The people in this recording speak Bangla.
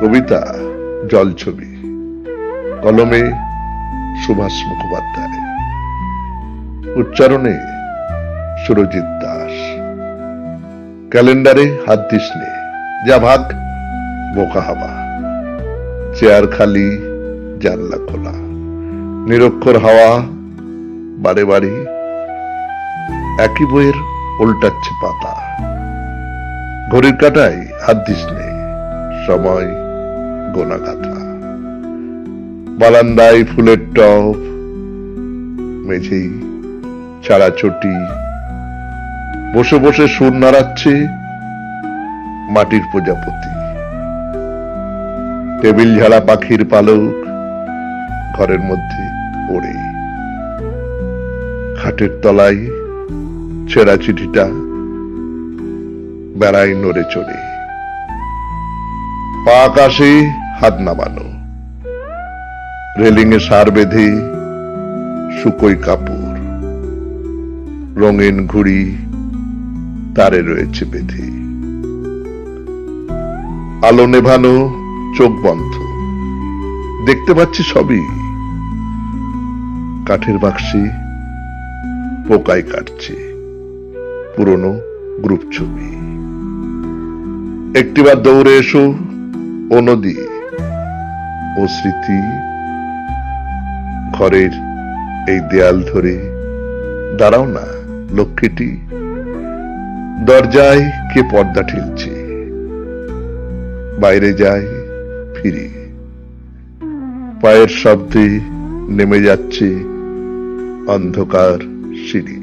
কবিতা জলছবি কলমে সুভাষ মুখোপাধ্যায়। উচ্চারণে সুরজিৎ দাস। ক্যালেন্ডারে হাত দিস নে, যা ভাগ, বোকা হাওয়া। চেয়ার খালি, জানলা খোলা। নিরক্ষর হাওয়া, বারে বারে। একই বইয়ের উল্টাচ্ছে পাতা। ঘড়ির কাটায় হাত দিস নে, সময় গোনা গাথা বারান্দায় ফুলের টব, মেঝেই চাড়াচটি বসে বসে সুর নাড়াচ্ছে মাটির প্রজাপতি। টেবিল ঝাড়া পাখির পালক ঘরের মধ্যে ওড়ে খাটের তলায় ছেঁড়া চিঠিটা বেড়াই নড়ে চড়ে। পা আকাশে হাত নামানো। রেলিংয়ে সার বেঁধে শুকোই কাপড়। রঙিন ঘুড়ি তারে রয়েছে বেঁধে। আলো নেভানো চোখ বন্ধ। দেখতে পাচ্ছি সবই। কাঠের বাক্সে পোকায় কাটছে। পুরনো গ্রুপ ছবি। একটিবার দৌড়ে এসো ও নদী। ও স্মৃতি ঘরের এই দেয়াল ধরে। দাঁড়াও না, লক্ষ্মীটি। দরজায় কে পর্দা ঠেলছে? বাইরে যায়, ফিরি। পায়ের শব্দে নেমে যাচ্ছে অন্ধকার সিঁড়ি।